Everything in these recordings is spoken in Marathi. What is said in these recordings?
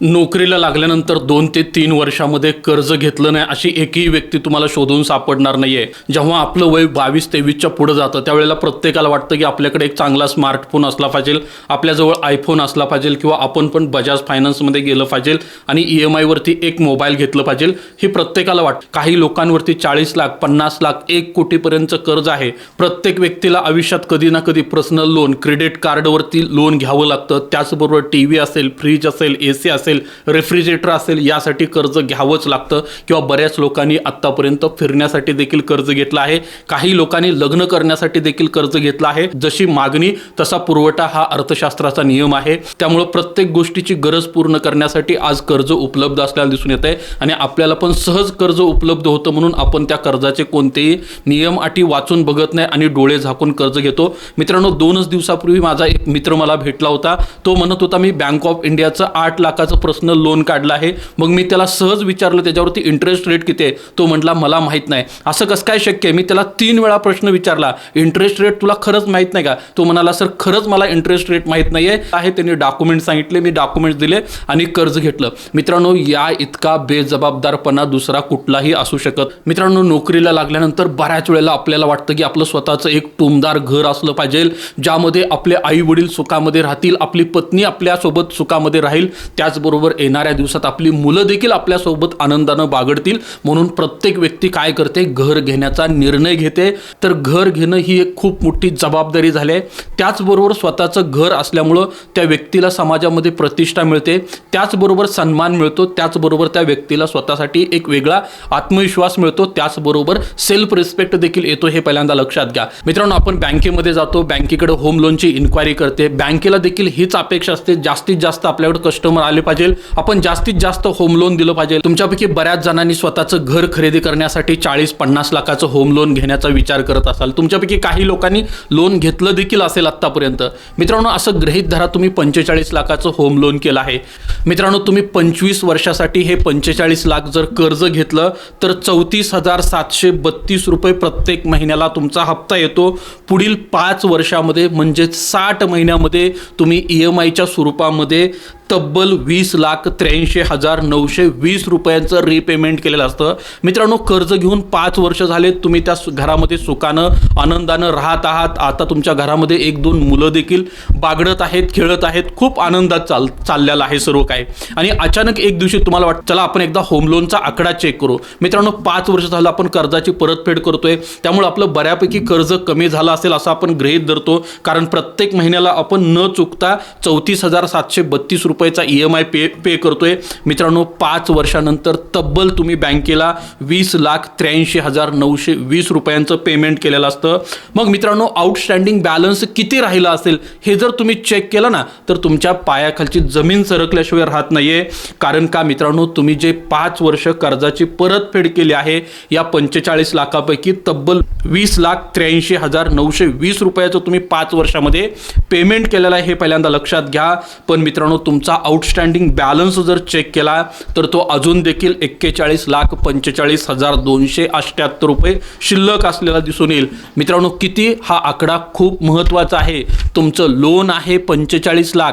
नोकरीला लागल्यानंतर दोन ते तीन वर्षामध्ये कर्ज घेतलं नाही अशी एकही व्यक्ती तुम्हाला शोधून सापडणार नाहीये. जेव्हा आपलं वय बावीस तेवीसच्या पुढे जातं त्यावेळेला प्रत्येकाला वाटतं की आपल्याकडे एक चांगला स्मार्टफोन असला पाहिजे आपल्याजवळ आयफोन असला पाहिजे किंवा आपण पण बजाज फायनान्समध्ये गेलं पाहिजे आणि ई एम आयवरती एक मोबाईल घेतलं पाहिजे हे प्रत्येकाला वाटतं काही लोकांवरती चाळीस लाख पन्नास लाख एक कोटीपर्यंतचं कर्ज आहे. प्रत्येक व्यक्तीला आयुष्यात कधी ना कधी पर्सनल लोन क्रेडिट कार्डवरती लोन घ्यावं लागतं. त्याचबरोबर टी व्ही असेल फ्रीज असेल ए सी असेल रेफ्रिजरेटर असेल यासाठी कर्ज घ्यावंच लागतं. किंवा बऱ्याच लोकांनी आत्तापर्यंत फिरण्यासाठी देखील कर्ज घेतलं आहे. काही लोकांनी लग्न करण्यासाठी देखील कर्ज घेतलं आहे. जशी मागणी तसा पुरवठा हा अर्थशास्त्राचा नियम आहे. त्यामुळं प्रत्येक गोष्टीची गरज पूर्ण करण्यासाठी आज कर्ज उपलब्ध असल्याला दिसून येत आहे आणि आपल्याला पण सहज कर्ज उपलब्ध होतं म्हणून आपण त्या कर्जाचे कोणतेही नियम अटी वाचून बघत नाही आणि डोळे झाकून कर्ज घेतो. मित्रांनो दोनच दिवसापूर्वी माझा एक मित्र मला भेटला होता. तो म्हणत होता मी बँक ऑफ इंडियाचं आठ लाखाचं पर्सनल लोन काढलं आहे. मग मी त्याला सहज विचारलं त्याच्यावरती इंटरेस्ट रेट किती आहे? तो म्हटला मला माहीत नाही. असं कसं काय शक्य आहे? मी त्याला तीन वेळा प्रश्न विचारला इंटरेस्ट रेट तुला खरंच माहीत नाही का? तो म्हणाला सर खरंच मला इंटरेस्ट रेट माहीत नाही आहे आहे त्यांनी डॉक्युमेंट सांगितले मी डॉक्युमेंट्स दिले आणि कर्ज घेतलं. मित्रांनो या इतका बेजबाबदारपणा दुसरा कुठलाही असू शकत. मित्रांनो नोकरीला लागल्यानंतर बऱ्याच वेळेला आपल्याला वाटतं की आपलं स्वतःचं एक टुमदार घर असलं पाहिजे ज्यामध्ये आपले आई वडील सुखामध्ये राहतील आपली पत्नी आपल्यासोबत सुखामध्ये राहील. त्याचबरोबर येणाऱ्या दिवसात आपली मुलं देखील आपल्यासोबत आनंदानं बागडतील. म्हणून प्रत्येक व्यक्ती काय करते? घर घेण्याचा निर्णय घेते. तर घर घेणं ही एक खूप मोठी जबाबदारी झाली आहे. त्याचबरोबर स्वतःचं घर असल्यामुळं त्या व्यक्तीला समाजामध्ये प्रतिष्ठा मिळते. त्याचबरोबर सन्मान मिळतो. त्याचबरोबर त्या व्यक्तीला स्वतःसाठी एक वेगळा आत्मविश्वास मिळतो. त्याचबरोबर सेल्फ रिस्पेक्ट देखील येतो हे पहिल्यांदा लक्षात घ्या. मित्रांनो आपण बँकेमध्ये जातो. बँकेकडे होम लोनची इन्क्वायरी करते. बँकेला देखील हीच अपेक्षा असते. जास्तीत जास्त आपल्याकडे कस्टमर आले पाहिजे. आपण जास्तीत जास्त होम लोन दिलं पाहिजे. तुमच्यापैकी बऱ्याच जणांनी स्वतःचं घर खरेदी करण्यासाठी चाळीस पन्नास लाखाचं होम लोन घेण्याचा विचार करत असाल. तुमच्यापैकी काही लोकांनी लोन घेतलं देखील असेल आत्तापर्यंत. मित्रांनो असं गृहीत धरा तुम्ही पंचेचाळीस लाखाचं होम लोन केलं आहे. मित्रांनो तुम्ही पंचवीस वर्षासाठी हे पंचेचाळीस लाख जर कर्ज घेतलं तर चौतीस हजार सातशे बत्तीस रुपये प्रत्येक महिन्याला तुमचा हप्ता येतो. पुढील पाच वर्षामध्ये म्हणजेच साठ महिन्यामध्ये तुम्ही ई एम आयच्या स्वरूपामध्ये तब्बल वीस लाख त्र्याऐंशी हजार नऊशे वीस रुपयांचं रिपेमेंट केलेलं असतं. मित्रांनो कर्ज घेऊन पाच वर्ष झाले तुम्ही त्या घरामध्ये सुखानं आनंदानं राहत आहात. आता तुमच्या घरामध्ये एक दोन मुलं देखील बागडत आहेत खेळत आहेत. खूप आनंदात चाल चाललेलं आहे सर्व काय आणि अचानक एक दिवशी तुम्हाला वाटतं चला आपण एकदा होम लोनचा आकडा चेक करू. मित्रांनो पाच वर्ष झालं आपण कर्जाची परतफेड करतोय. त्यामुळे आपलं बऱ्यापैकी कर्ज कमी झालं असेल असं आपण गृहीत धरतो. कारण प्रत्येक महिन्याला आपण न चुकता चौतीस हजार सातशे बत्तीस रुपये रुपयाचा E M I pay pay करतोय. मित्रांनो पाच वर्षानंतर तब्बल तुम्ही बँकेला वीस लाख त्र्याऐंशी हजार नऊशे वीस रुपयांचं पेमेंट केलेलं असतं. मग मित्रांनो आउटस्टँडिंग बॅलन्स किती राहिलं असेल हे जर तुम्ही चेक केलं ना तर तुमच्या पायाखालची जमीन सरकल्याशिवाय राहत नाहीये. कारण का मित्रांनो तुम्ही जे पाच वर्ष कर्जाची परतफेड केली आहे या पंचेचाळीस लाखापैकी तब्बल वीस लाख त्र्याऐंशी हजार नऊशे वीस रुपयाचं तुम्ही पाच वर्षामध्ये पेमेंट केलेलं आहे हे पहिल्यांदा लक्षात घ्या. पण मित्रांनो तुमचं आउटस्टँडिंग बॅलन्स जर चेक केला तर तो अजून देखील एक्केचाळीस लाख पंचेचाळीस हजार दोनशे अठ्ठ्याहत्तर रुपये शिल्लक असलेला दिसून येईल. मित्रांनो किती हा आकडा खूप महत्त्वाचा आहे. तुमचं लोन आहे पंचेचाळीस लाख.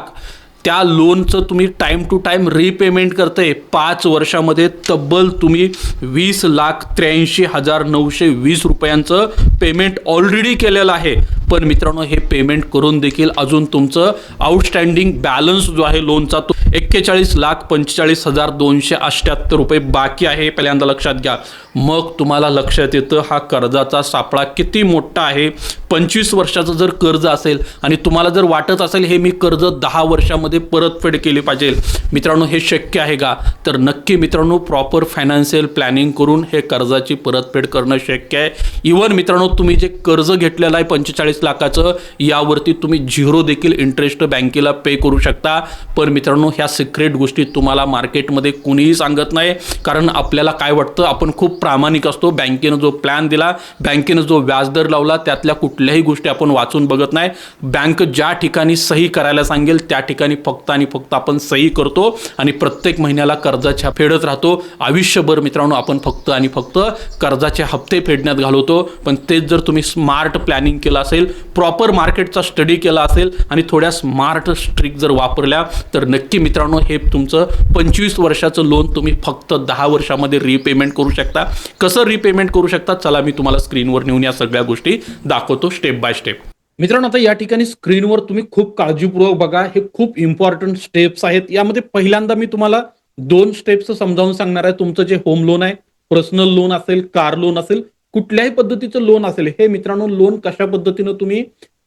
त्या लोनचं तुम्ही टाईम टू टाईम रिपेमेंट करताय. पाच वर्षामध्ये तब्बल तुम्ही वीस लाख त्र्याऐंशी हजार नऊशे वीस रुपयांचं पेमेंट ऑलरेडी केलेलं आहे. पण मित्रांनो हे पेमेंट करून देखील अजून तुमचं आउटस्टँडिंग बॅलन्स जो आहे लोनचा तो एक्केचाळीस लाख पंचेचाळीस हजार दोनशे अठ्ठ्याहत्तर रुपये बाकी आहे. पहिल्यांदा लक्षात घ्या. मग तुम्हाला लक्षात येतं हा कर्जाचा सापळा किती मोठा आहे. पंचवीस वर्षाचं जर कर्ज असेल आणि तुम्हाला जर वाटत असेल हे मी कर्ज दहा वर्षामध्ये परतफेड केली पाहिजे. मित्रांनो हे शक्य आहे का? तर नक्की मित्रांनो प्रॉपर फायनान्शियल प्लॅनिंग करून हे कर्जाची परतफेड करणं शक्य आहे. इवन मित्रांनो तुम्ही जे कर्ज घेतलेलं आहे पंचेचाळीस लाखाचं यावरती तुम्ही झिरो देखील इंटरेस्ट बँकेला पे करू शकता. पण मित्रांनो ह्या सिक्रेट गोष्टी तुम्हाला मार्केटमध्ये कुणीही सांगत नाही. कारण आपल्याला काय वाटतं आपण खूप प्रामाणिक असतो. बँकेनं जो प्लॅन दिला बँकेनं जो व्याजदर लावला त्यातल्या कुठल्याही गोष्टी आपण वाचून बघत नाही. बँक ज्या ठिकाणी सही करायला सांगेल त्या ठिकाणी फक्त आणि फक्त आपण सही करतो आणि प्रत्येक महिन्याला कर्जाच्या फेडत राहतो. आयुष्यभर मित्रांनो आपण फक्त आणि फक्त कर्जाचे हप्ते फेडण्यात घालवतो. पण तेच जर तुम्ही स्मार्ट प्लॅनिंग केलं असेल असेल प्रॉपर मार्केटचा स्टडी केला असेल आणि थोड्या स्मार्ट स्ट्रिक जर वापरल्या तर नक्की मित्रांनो हे तुमचं पंचवीस वर्षाचं लोन तुम्ही फक्त दहा वर्षामध्ये रिपेमेंट करू शकता. कसं रिपेमेंट करू शकता? चला मी तुम्हाला स्क्रीनवर नेऊन या सगळ्या गोष्टी दाखवतो स्टेप बाय स्टेप मित्रांनो आता या ठिकाणी स्क्रीनवर तुम्ही खूप काळजीपूर्वक बघा. हे खूप इम्पॉर्टंट स्टेप्स आहेत. यामध्ये पहिल्यांदा मी तुम्हाला दोन स्टेप्स समजावून सांगणार आहे. तुमचं जे होम लोन आहे पर्सनल लोन असेल कार लोन असेल कुठल्याही पद्धतीचं लोन असेल हे मित्रांनो लोन कशा पद्धतीनं तुम्ही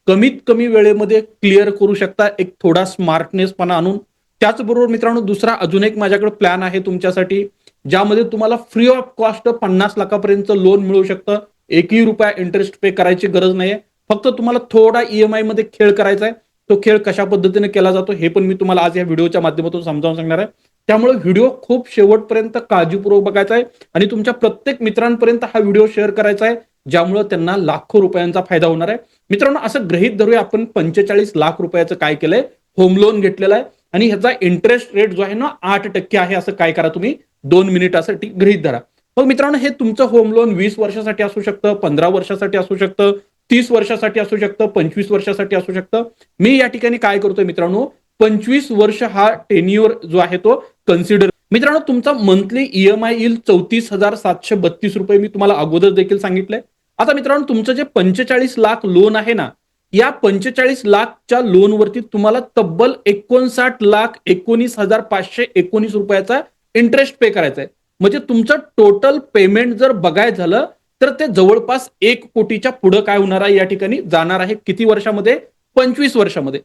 कमीत कमी वेळेमध्ये क्लिअर करू शकता एक थोडा स्मार्टनेसपणा आणून. त्याचबरोबर मित्रांनो दुसरा अजून एक माझ्याकडे प्लॅन आहे तुमच्यासाठी ज्यामध्ये तुम्हाला फ्री ऑफ कॉस्ट पन्नास लाखापर्यंत लोन मिळू शकतं. एकही रुपया इंटरेस्ट पे करायची गरज नाहीये. फक्त तुम्हाला थोडा ईएमआयमध्ये खेळ करायचा आहे तो खेळ कशा पद्धतीने केला जातो हे पण मी तुम्हाला आज या व्हिडिओच्या माध्यमातून समजावून सांगणार आहे. त्यामुळे व्हिडिओ खूप शेवटपर्यंत काळजीपूर्वक बघायचा आहे आणि तुमच्या प्रत्येक मित्रांपर्यंत हा व्हिडिओ शेअर करायचा आहे ज्यामुळे त्यांना लाखो रुपयांचा फायदा होणार आहे. मित्रांनो असं गृहित धरूया आपण पंचेचाळीस लाख रुपयाचं काय केलंय होम लोन घेतलेलं आहे आणि ह्याचा इंटरेस्ट रेट जो आहे ना आठ टक्के आहे असं काय करा तुम्ही दोन मिनिटासाठी गृहित धरा. मग मित्रांनो हे तुमचं होम लोन वीस वर्षासाठी असू शकतं पंधरा वर्षासाठी असू शकतं तीस वर्षासाठी असू शकतं पंचवीस वर्षासाठी असू शकतं. मी या ठिकाणी काय करतोय मित्रांनो पंचवीस वर्ष हा टेन्युअर जो आहे तो कन्सिडर मित्रांनो तुमचा मंथली ईएमआय येईल चौतीस हजार सातशे बत्तीस रुपये. मी तुम्हाला अगोदर देखील सांगितलंय. आता मित्रांनो तुमचं जे पंचेचाळीस लाख लोन आहे ना या पंचेचाळीस लाखच्या लोनवरती तुम्हाला तब्बल एकोणसाठ लाख एकोणीस हजार पाचशे एकोणीस रुपयाचा इंटरेस्ट पे करायचा आहे म्हणजे तुमचं टोटल पेमेंट जर बघायचं झालं तर ते जवळपास एक कोटीच्या पुढं काय होणार आहे या ठिकाणी? जाणार आहे किती वर्षामध्ये? पंचवीस वर्षामध्ये.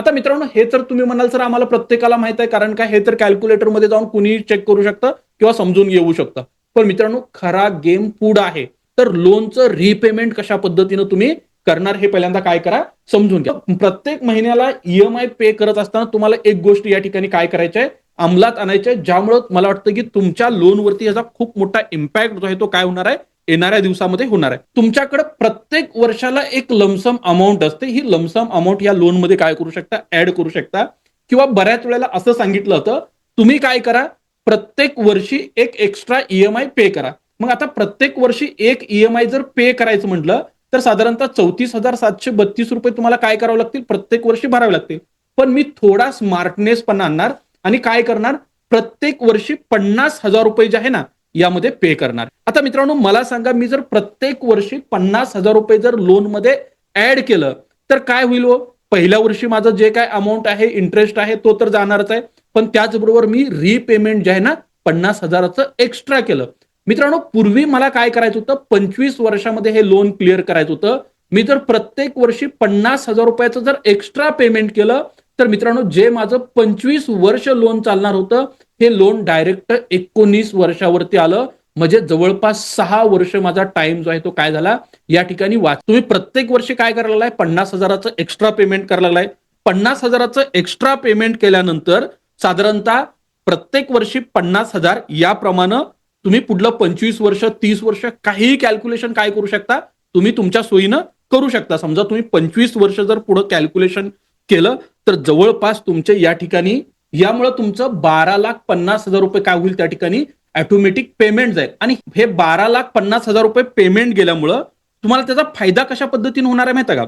आता मित्रांनो हे तर तुम्ही म्हणाल सर आम्हाला प्रत्येकाला माहीत आहे कारण काय हे तर कॅल्क्युलेटरमध्ये जाऊन कुणी चेक करू शकतं किंवा समजून घेऊ शकतं. पण मित्रांनो खरा गेम पुढं आहे. तर लोनचं रिपेमेंट कशा पद्धतीनं तुम्ही करणार हे पहिल्यांदा काय करा समजून घ्या. प्रत्येक महिन्याला ईएमआय पे करत असताना तुम्हाला एक गोष्ट या ठिकाणी काय करायची आहे? अंमलात आहे ज्यामुळं मला वाटतं की तुमच्या लोनवरती याचा खूप मोठा इम्पॅक्ट जो आहे तो काय होणार आहे? येणाऱ्या दिवसामध्ये होणार आहे. तुमच्याकडे प्रत्येक वर्षाला एक लमसम अमाऊंट असते. ही लमसम अमाऊंट या लोनमध्ये काय करू शकता? ऍड करू शकता. किंवा बऱ्याच वेळेला असं सांगितलं होतं तुम्ही काय करा? प्रत्येक वर्षी एक एक्स्ट्रा ईएमआय पे करा. मग आता प्रत्येक वर्षी एक ईएमआय जर पे करायचं म्हटलं तर साधारणतः चौतीस हजार सातशे बत्तीस रुपये तुम्हाला काय करावे लागतील? प्रत्येक वर्षी भरावे लागतील. पण मी थोडा स्मार्टनेस पण आणणार आणि काय करणार? प्रत्येक वर्षी पन्नास हजार रुपये जे आहे ना यामध्ये पे करणार. आता मित्रांनो मला सांगा मी जर प्रत्येक वर्षी पन्नास हजार रुपये जर लोनमध्ये ऍड केलं तर काय होईल हो? पहिल्या वर्षी माझं जे काय अमाऊंट आहे इंटरेस्ट आहे तो तर जाणारच आहे. पण त्याचबरोबर मी रिपेमेंट जे आहे ना पन्नास हजाराचं एक्स्ट्रा केलं. मित्रांनो पूर्वी मला काय करायचं होतं? पंचवीस वर्षामध्ये हे लोन क्लिअर करायचं होतं. मी जर प्रत्येक वर्षी पन्नास हजार रुपयाचं जर एक्स्ट्रा पेमेंट केलं तर मित्रांनो जे माझं पंचवीस वर्ष लोन चालणार होतं हे लोन डायरेक्ट एकोणीस वर्षावरती आलं. म्हणजे जवळपास सहा वर्ष माझा टाइम जो आहे तो काय झाला? या ठिकाणी वाच तुम्ही प्रत्येक वर्षी काय करायला लागलाय? पन्नास हजाराचं एक्स्ट्रा पेमेंट करायला लागलाय. पन्नास हजाराचं एक्स्ट्रा पेमेंट केल्यानंतर साधारणतः प्रत्येक वर्षी पन्नास हजार याप्रमाणे तुम्ही पुढलं पंचवीस वर्ष तीस वर्ष काहीही कॅल्क्युलेशन काय करू शकता? तुम्ही तुमच्या सोयीनं करू शकता. समजा तुम्ही पंचवीस वर्ष जर पुढे कॅल्क्युलेशन केलं तर जवळपास तुमचे या ठिकाणी यामुळे तुमचं बारा लाख पन्नास हजार रुपये काय होईल त्या ठिकाणी? ऑटोमॅटिक पेमेंट जाईल. आणि हे बारा लाख पन्नास हजार रुपये पेमेंट गेल्यामुळं तुम्हाला त्याचा फायदा कशा पद्धतीने होणार आहे माहिती का?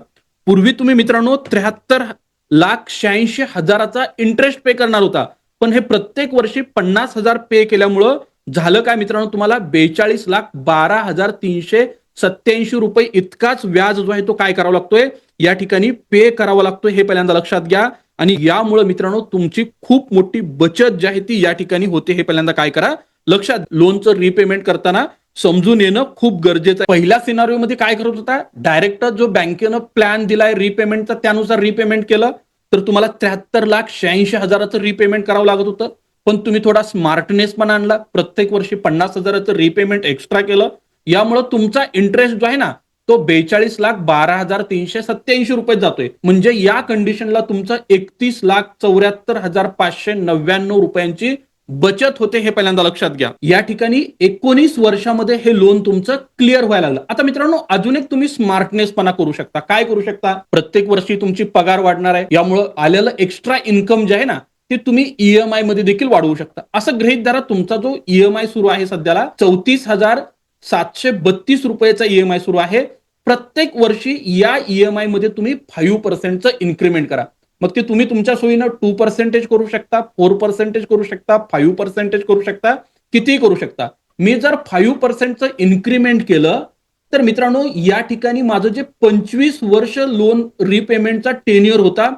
पूर्वी तुम्ही मित्रांनो त्र्याहत्तर लाख शहाऐंशी हजाराचा इंटरेस्ट पे करणार होता. पण हे प्रत्येक वर्षी पन्नास हजार पे केल्यामुळं झालं काय मित्रांनो तुम्हाला? बेचाळीस लाख बारा हजार तीनशे सत्याऐंशी रुपये इतकाच व्याज जो आहे तो काय करावा लागतोय? या ठिकाणी पे करावा लागतोय हे पहिल्यांदा लक्षात घ्या. आणि यामुळे मित्रांनो तुमची खूप मोठी बचत जी आहे ती या ठिकाणी होते. हे पहिल्यांदा काय करा लक्षात लोनचं रिपेमेंट करताना समजून येणं खूप गरजेचं आहे. पहिल्या सिनारिओ मध्ये काय करत होता डायरेक्ट जो बँकेनं प्लॅन दिलाय रिपेमेंटचा त्यानुसार रिपेमेंट केलं तर तुम्हाला त्र्याहत्तर लाख शहाऐंशी हजाराचं रिपेमेंट करावं लागत होतं. पण तुम्ही थोडा स्मार्टनेस पण आणला प्रत्येक वर्षी पन्नास हजाराचं रिपेमेंट एक्स्ट्रा केलं. यामुळे तुमचा इंटरेस्ट जो आहे ना तो बेचाळीस लाख बारा हजार तीनशे सत्याऐंशी रुपये जातोय. म्हणजे या कंडिशनला तुमचं एकतीस लाख चौऱ्याहत्तर हजार पाचशे नव्याण्णव रुपयांची बचत होते हे पहिल्यांदा लक्षात घ्या. या ठिकाणी एकोणीस वर्षामध्ये हे लोन तुमचं क्लिअर व्हायला लागलं. आता मित्रांनो अजून एक तुम्ही स्मार्टनेसपणा करू शकता. काय करू शकता? प्रत्येक वर्षी तुमची पगार वाढणार आहे. यामुळं आलेलं एक्स्ट्रा इन्कम जे आहे ना ते तुम्ही ईएमआयमध्ये देखील वाढवू शकता. असं गृहित धरा तुमचा जो ईएमआय सुरू आहे सध्याला चौतीस हजार सातशे बत्तीस रुपयाचा ईएमआय सुरू आहे. प्रत्येक वर्षी या ईएमआयमध्ये तुम्ही फाईव्ह पर्सेंटचं इन्क्रीमेंट करा. मग ते तुम्ही तुमच्या सोयीनं टू पर्सेंटेज करू शकता फोर पर्सेंटेज करू शकता फाईव्ह पर्सेंटेज करू शकता कितीही करू शकता. मी जर फाईव्ह पर्सेंटचं इन्क्रीमेंट केलं तर मित्रांनो या ठिकाणी माझं जे पंचवीस वर्ष लोन रिपेमेंटचा टेन्युअर होता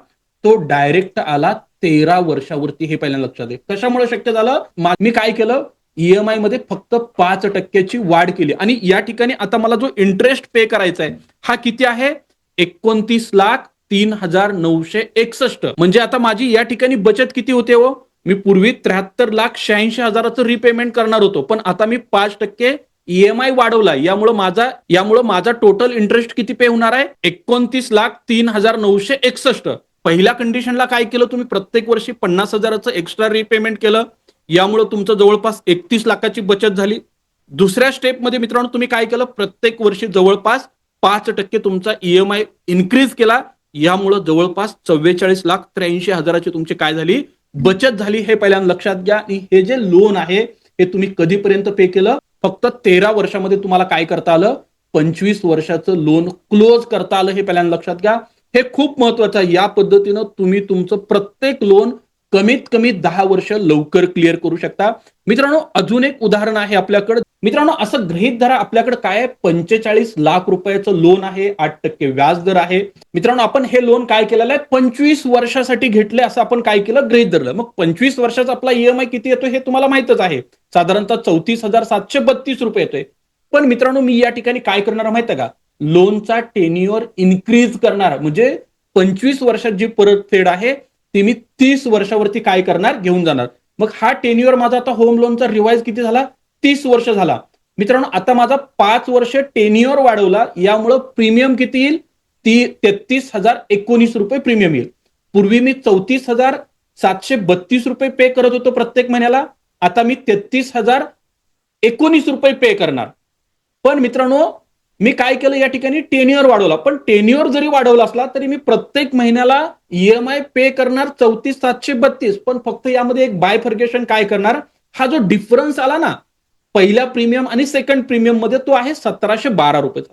तो डायरेक्ट आला तेरा वर्षावरती हे पहिल्यांदा लक्षात आहे. कशामुळे शक्य झालं? मी काय केलं? ईएमआयमध्ये फक्त पाच टक्क्याची वाढ केली. आणि या ठिकाणी आता मला जो इंटरेस्ट पे करायचा आहे हा किती आहे? एकोणतीस लाख तीन हजार नऊशे एकसष्ट. म्हणजे आता माझी या ठिकाणी बचत किती होते हो? मी पूर्वी त्र्याहत्तर लाख शहाऐंशी हजाराचं रिपेमेंट करणार होतो. पण आता मी पाच टक्के ईएमआय वाढवला. यामुळं माझा यामुळं माझा टोटल इंटरेस्ट किती पे होणार आहे? एकोणतीस लाख तीन हजार नऊशे एकसष्ट. पहिल्या कंडिशनला काय केलं तुम्ही? प्रत्येक वर्षी पन्नास हजाराचं एक्स्ट्रा रिपेमेंट केलं. यामुळं तुमचं जवळपास एकतीस लाखाची बचत झाली. दुसऱ्या स्टेपमध्ये मित्रांनो तुम्ही काय केलं? प्रत्येक वर्षी जवळपास पाच टक्के तुमचा ईएमआय इन्क्रीज केला. यामुळं जवळपास चव्वेचाळीस लाख त्र्याऐंशी हजाराची तुमची काय झाली? बचत झाली हे पहिल्यांदा लक्षात घ्या. आणि हे जे लोन आहे हे तुम्ही कधीपर्यंत पे केलं? फक्त तेरा वर्षामध्ये तुम्हाला काय करता आलं? पंचवीस वर्षाचं लोन क्लोज करता आलं हे पहिल्यांदा लक्षात घ्या. हे खूप महत्वाचं आहे. या पद्धतीनं तुम्ही तुमचं प्रत्येक लोन कमीत कमी दहा वर्ष लवकर क्लिअर करू शकता. मित्रांनो अजून एक उदाहरण आहे आपल्याकडे. मित्रांनो असं गृहित धरा आपल्याकडे काय पंचेचाळीस लाख रुपयाचं लोन आहे आठ टक्के व्याज दर आहे. मित्रांनो आपण हे लोन काय केलेलं आहे? पंचवीस वर्षासाठी घेतले असं आपण काय केलं? गृहित धरलं. मग पंचवीस वर्षाचा आपला ईएमआय किती येतो हे तुम्हाला माहितच आहे. साधारणतः चौतीस हजार सातशे बत्तीस रुपये येतोय. पण मित्रांनो मी या ठिकाणी काय करणार माहिती आहे का? लोनचा टेन्युअर इन्क्रीज करणार. म्हणजे पंचवीस वर्षात जी परतफेड आहे ती मी तीस वर्षावरती काय करणार? घेऊन जाणार. मग हा टेन्युअर माझा आता होम लोनचा रिवाइज किती झाला? तीस वर्ष झाला. मित्रांनो आता माझा पाच वर्ष टेन्युअर वाढवला. यामुळं प्रीमियम किती येईल? ती तेहतीस हजार एकोणीस रुपये प्रीमियम येईल. पूर्वी मी चौतीस हजार सातशे बत्तीस रुपये पे करत होतो प्रत्येक महिन्याला. आता मी तेहतीस हजार एकोणीस रुपये पे करणार. पण मित्रांनो मी काय केलं या ठिकाणी? टेन्युअर वाढवला. पण टेन्युअर जरी वाढवला असला तरी मी प्रत्येक महिन्याला ईएमआय पे करणार चौतीस सातशे बत्तीस. पण फक्त यामध्ये एक बायफर्गेशन काय करणार? हा जो डिफरन्स आला ना पहिल्या प्रीमियम आणि सेकंड प्रीमियममध्ये तो आहे सतराशे बारा रुपयेचा.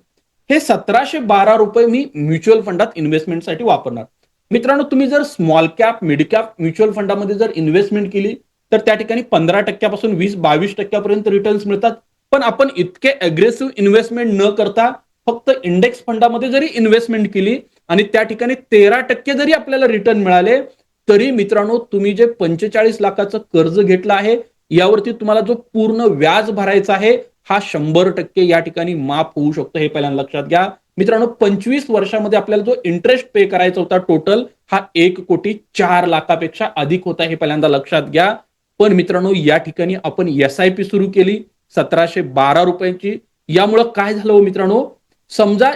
हे सतराशे बारा रुपये मी म्युच्युअल फंडात इन्व्हेस्टमेंटसाठी वापरणार. मित्रांनो तुम्ही जर small cap mid cap mutual फंडामध्ये जर इन्व्हेस्टमेंट केली तर त्या ठिकाणी पंधरा टक्क्यापासून वीस बावीस टक्क्यापर्यंत रिटर्न्स मिळतात. पण आपण इतके अग्रेसिव्ह इन्व्हेस्टमेंट न करता फक्त इंडेक्स फंडामध्ये जरी इन्व्हेस्टमेंट केली आणि त्या ठिकाणी तेरा टक्के जरी आपल्याला रिटर्न मिळाले तरी मित्रांनो तुम्ही जे पंचेचाळीस लाखाचं कर्ज घेतलं आहे यावरती तुम्हाला जो पूर्ण व्याज भरायचा आहे हा शंभर टक्के या ठिकाणी माफ होऊ शकतो हे पहिल्यांदा लक्षात घ्या. मित्रांनो पंचवीस वर्षामध्ये आपल्याला जो इंटरेस्ट पे करायचा होता टोटल हा एक कोटी चार लाखापेक्षा अधिक होता हे पहिल्यांदा लक्षात घ्या. पण मित्रांनो या ठिकाणी आपण एस आय पी सुरू केली. सतराशे बारा रुपयांची. यामुळं काय झालं हो मित्रांनो? समजा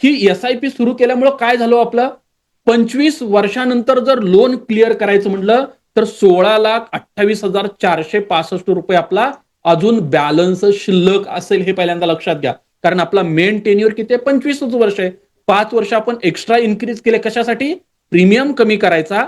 ही एस आय पी सुरू केल्यामुळं काय झालं हो आपलं? पंचवीस वर्षानंतर जर लोन क्लिअर करायचं म्हटलं तर सोळा लाख अठ्ठावीस हजार चारशे पासष्ट रुपये आपला अजून बॅलन्स शिल्लक असेल हे पहिल्यांदा लक्षात घ्या. कारण आपला मेन टेन्युअर किती आहे? पंचवीसच वर्ष आहे. पाच वर्ष आपण एक्स्ट्रा इन्क्रीज केले कशासाठी? प्रीमियम कमी करायचा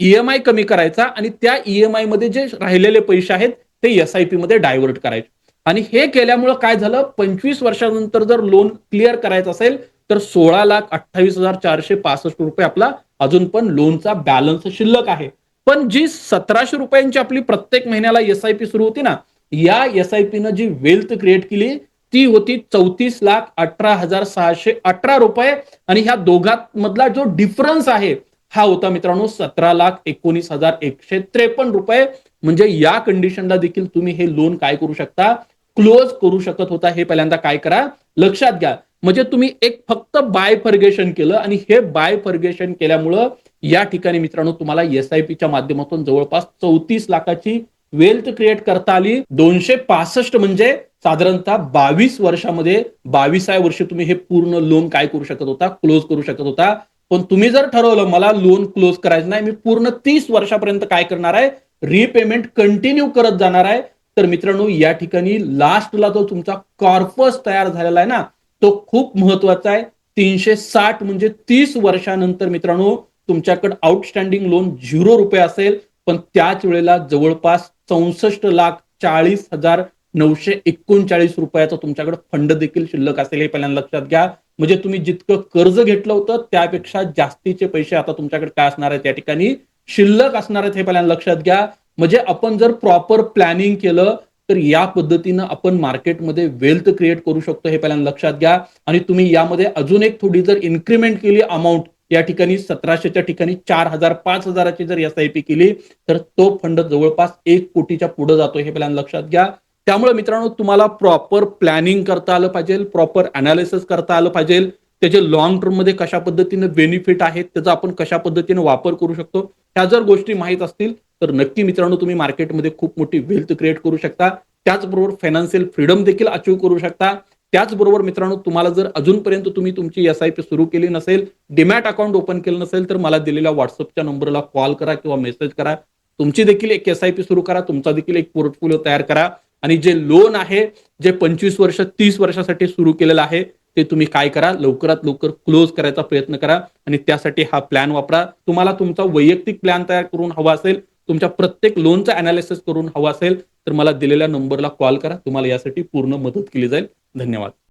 ईएमआय कमी करायचा आणि त्या ईएमआयमध्ये जे राहिलेले पैसे आहेत ते एस आय पी मध्ये डायव्हर्ट करायचे. आणि हे केल्यामुळं काय झालं? पंचवीस वर्षानंतर जर लोन क्लिअर करायचं असेल तर सोळा लाख अठ्ठावीस हजार चारशे पासष्ट रुपये आपला अजून पण लोनचा बॅलन्स शिल्लक आहे. पण जी सतराशे रुपयांची आपली प्रत्येक महिन्याला एस आय पी सुरू होती ना या एस आय न जी वेल्थ क्रिएट केली ती होती चौतीस लाख अठरा हजार सहाशे अठरा रुपये. आणि ह्या दोघात मधला जो डिफरन्स आहे हा होता मित्रांनो सतरा लाख एकोणीस हजार एकशे त्रेपन्न रुपये. म्हणजे या कंडिशनला देखील तुम्ही हे लोन काय करू शकता? क्लोज करू शकत होता हे पहिल्यांदा काय करा? लक्षात घ्या. म्हणजे तुम्ही एक फक्त बाय फर्गेशन केलं आणि हे बाय फर्गेशन केल्यामुळं या ठिकाणी मित्रांनो तुम्हाला एस माध्यमातून जवळपास चौतीस लाखाची वेल्थ क्रिएट करता आली. दोनशे पासष्ट म्हणजे साधारणतः बावीस वर्षामध्ये बावीसाव्या वर्षी तुम्ही हे पूर्ण लोन काय करू शकत होता? क्लोज करू शकत होता. पण तुम्ही जर ठरवलं मला लोन क्लोज करायचं नाही मी पूर्ण तीस वर्षापर्यंत काय करणार आहे? रिपेमेंट कंटिन्यू करत जाणार आहे. तर मित्रांनो या ठिकाणी लास्टला जो तुमचा कॉर्पस तयार झालेला आहे ना तो खूप महत्त्वाचा आहे. तीनशे साठ म्हणजे तीस वर्षानंतर मित्रांनो तुमच्याकडे आउटस्टँडिंग लोन झिरो रुपये असेल. पण त्याच वेळेला जवळपास चौसष्ट लाख चाळीस हजार नऊशे एकोणचाळीस रुपयाचा तुमच्याकडे फंड देखील शिल्लक असेल हे पहिल्यांदा लक्षात घ्या. म्हणजे तुम्ही जितकं कर्ज घेतलं होतं त्यापेक्षा जास्तीचे पैसे आता तुमच्याकडे काय असणार आहेत त्या ठिकाणी? शिल्लक असणार आहेत हे पहिल्यांदा लक्षात घ्या. म्हणजे आपण जर प्रॉपर प्लॅनिंग केलं तर या पद्धतीनं आपण मार्केटमध्ये वेल्थ क्रिएट करू शकतो हे पहिल्यांदा लक्षात घ्या. आणि तुम्ही यामध्ये अजून एक थोडी जर इन्क्रीमेंट केली अमाऊंट या ठिकाणी सतराशेच्या ठिकाणी चार हजार पाच हजाराची जर एस आय पी केली तर तो फंड जवळपास एक कोटीच्या पुढे जातो हे पहिल्यांदा लक्षात घ्या. त्यामुळे मित्रांनो तुम्हाला प्रॉपर प्लॅनिंग करता आलं पाहिजे प्रॉपर अनालिसिस करता आलं पाहिजे. त्याचे लॉंग टर्ममध्ये कशा पद्धतीने बेनिफिट आहेत त्याचा आपण कशा पद्धतीने वापर करू शकतो ह्या जर गोष्टी माहीत असतील तर नक्की मित्रांनो तुम्ही मार्केटमध्ये खूप मोठी वेल्थ क्रिएट करू शकता. त्याचबरोबर फायनान्शियल फ्रीडम देखील अचीव करू शकता. त्याचबरोबर मित्रांनो तुम्हाला जर अजूनपर्यंत तुम्ही तुमची एस आय पी सुरू केली नसेल डिमॅट अकाउंट ओपन केलं नसेल तर मला दिलेल्या व्हॉट्सअपच्या नंबरला कॉल करा किंवा मेसेज करा. तुमची देखील एक एस आय पी सुरू करा तुमचा देखील एक पोर्टफोलिओ तयार करा. आणि जे लोन आहे जे पंचवीस वर्ष तीस वर्षासाठी सुरू केलेलं आहे ते तुम्ही काय करा? लवकरात लवकर क्लोज करायचा प्रयत्न करा. आणि त्यासाठी हा प्लॅन वापरा. तुम्हाला तुमचा वैयक्तिक प्लॅन तयार करून हवा असेल तुमच्या प्रत्येक लोनचा अनालिसिस करून हवा असेल तर मला दिलेल्या नंबरला कॉल करा. तुम्हाला यासाठी पूर्ण मदत केली जाईल. धन्यवाद.